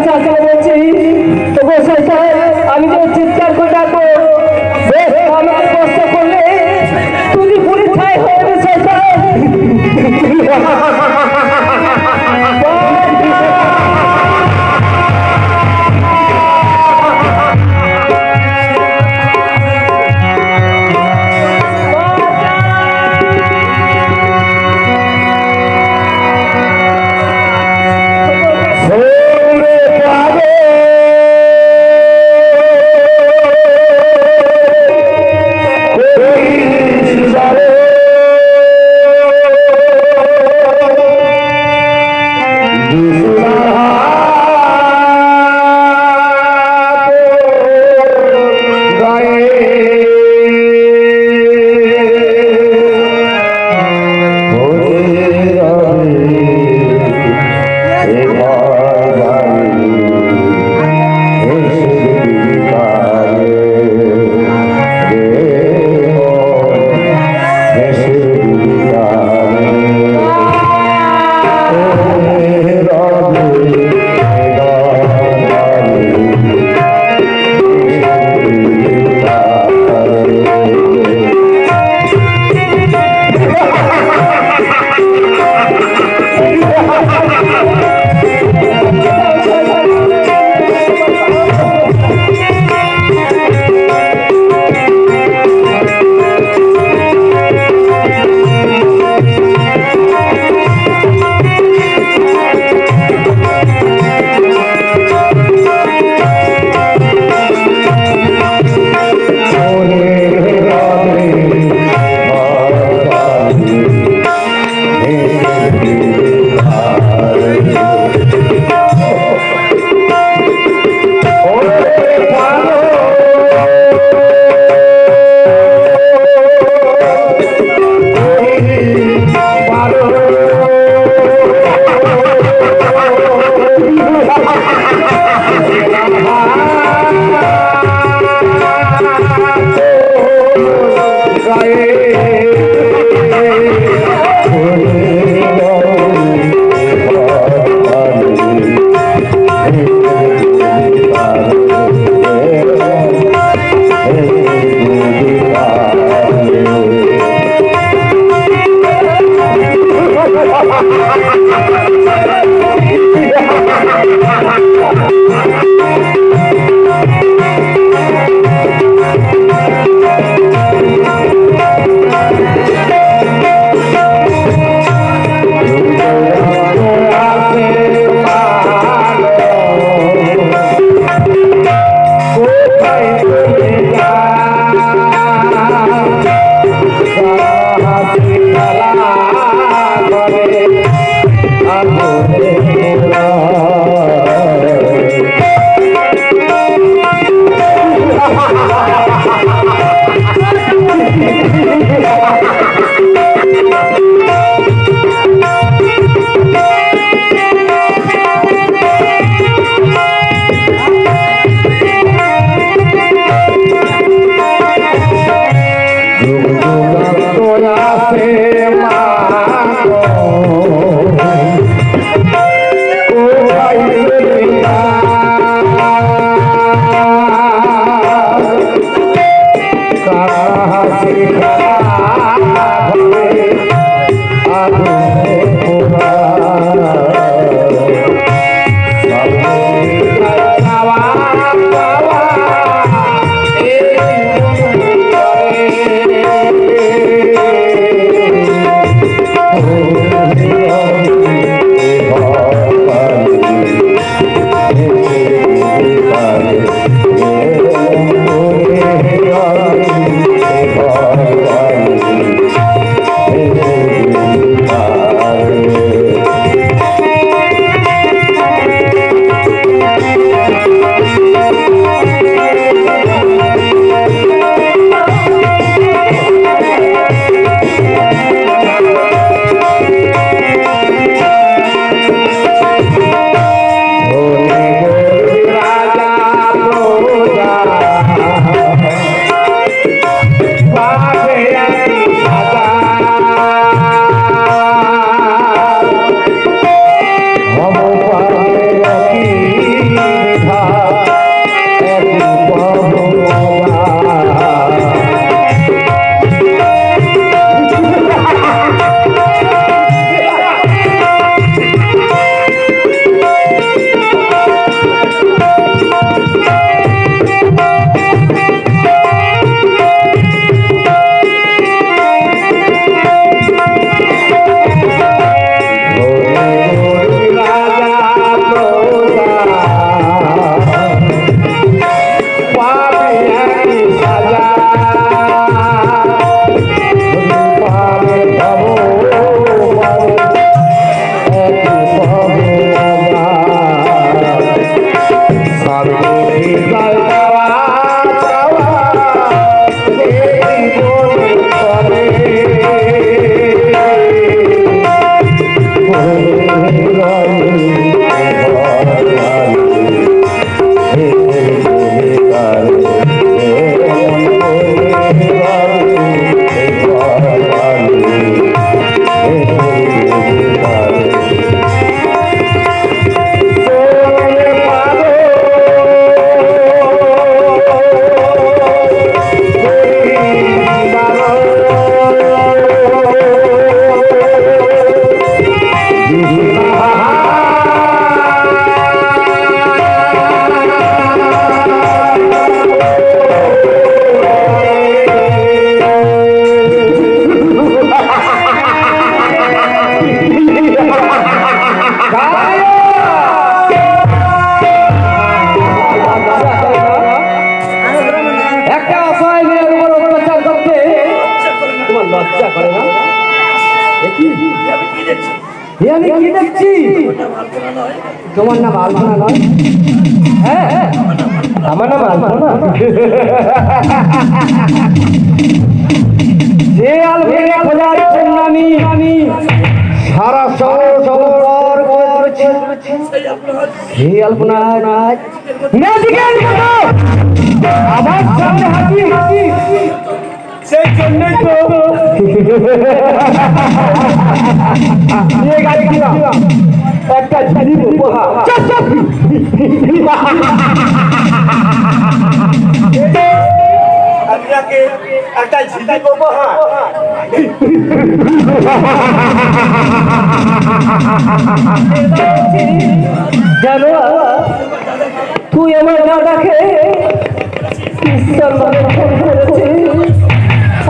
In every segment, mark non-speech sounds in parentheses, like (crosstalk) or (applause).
কাছে আসলে বলছি তো গোসাই আমি যে চিৎকার করে ডাকবো, বেশ, আমাকে কষ্ট করলে তুমি পরীক্ষায় ছাই হয়ে গোসাই তোমার নাম আলপনা নয় হ্যাঁ আমার নাম আলপনা যে আলপনা খোঁজার জন্য আমি সারা শহর শহর করছি। হে আলপনা ম্যাজিক্যাল আমার সামনে হাঁটি। হাঁটি সেই জন্যই তো। গাড়ি একটা জিনিস উপহার। আপনাকে একটা ঝিলি উপহার। জানো তুই আমার দাদাকে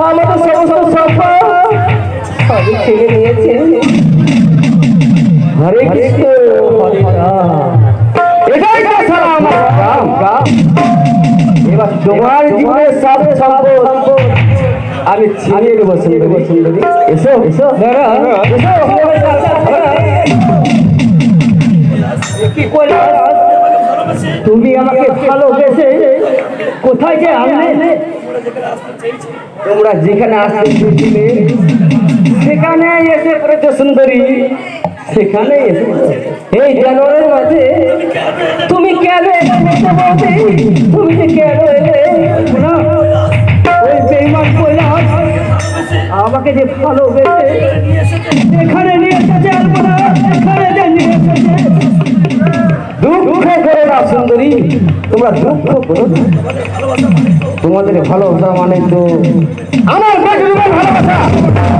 আমাদের সমস্ত সম্পদ সবই ছেড়ে নিয়েছে হরে কৃষ্ণ। হরে রাম এটাই সারা আমার রাম রাম। এবার তোমার জীবনের সব সম্পদ। আমি ছিনিয়ে নেব সুন্দরী সুন্দরী এসো এসো। কি করে তুমি আমাকে ভালোবেসে কোথায় যে আনলে? তোমরা যেখানে আসতে সেখানে এসে পড়েছে সুন্দরী। সেখানে এই জানোয়ারের মাঝে, তুমি কেন তুমি কেন এলে? ওই বেইমান কৈলাস আমাকে যে ভালোবেসে এখানে নিয়ে যে নিয়ে এসেছে। দুঃখ করো না সুন্দরী, তোমরা দুঃখ করো। তোমাদের ভালোবাসা মানে তো আমার ভালোবাসা।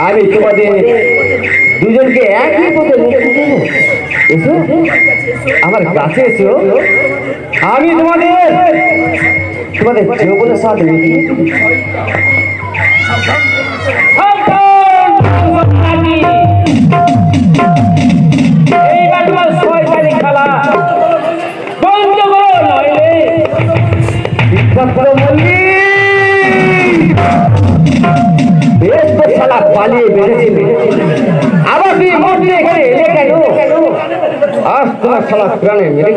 আমি তোমাদের দুজনকে একই পথে এসো আমার কাছে এসো। আমি তোমাদের তোমাদের যৌবনের সাথে শালা পালিয়ে বেড়েছিলে আবার তুই মরতে এখানে এলে কেন? আজ তোমার শালা প্রাণে মেরে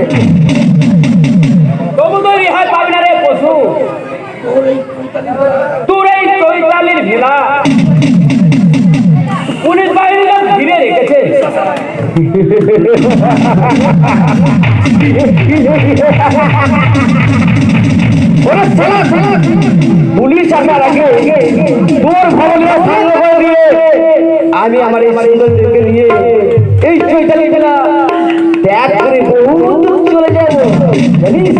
তবু তো রেহাই পাবি না রে পশু। তোর এই চৈতালির ভেলা। পুলিশ বাহিনীরা ঘিরে রেখেছে। (laughs) পুলিশ আসার আগে তোর ভবনের সামনে করে দিয়ে আমি আমার এই সৌন্দর্যকে নিয়ে এই চৈতালি জেলা ত্যাগ করে বহু চলে যাব। জানিস?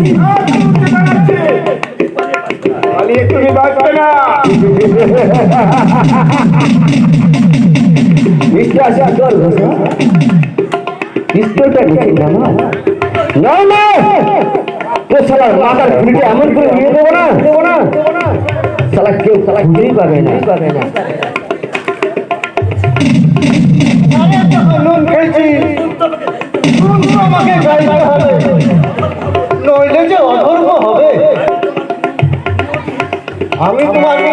তুমি বাঁচবে না? না না! তো সালা, মাথার এমন করে নিয়ে দেবো না? দেবো না সালা, কেউ সালা কেউই পাবে না। পাবে না নইলে যে হবে। আমি তোমাকে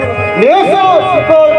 এসো শিকড়কে।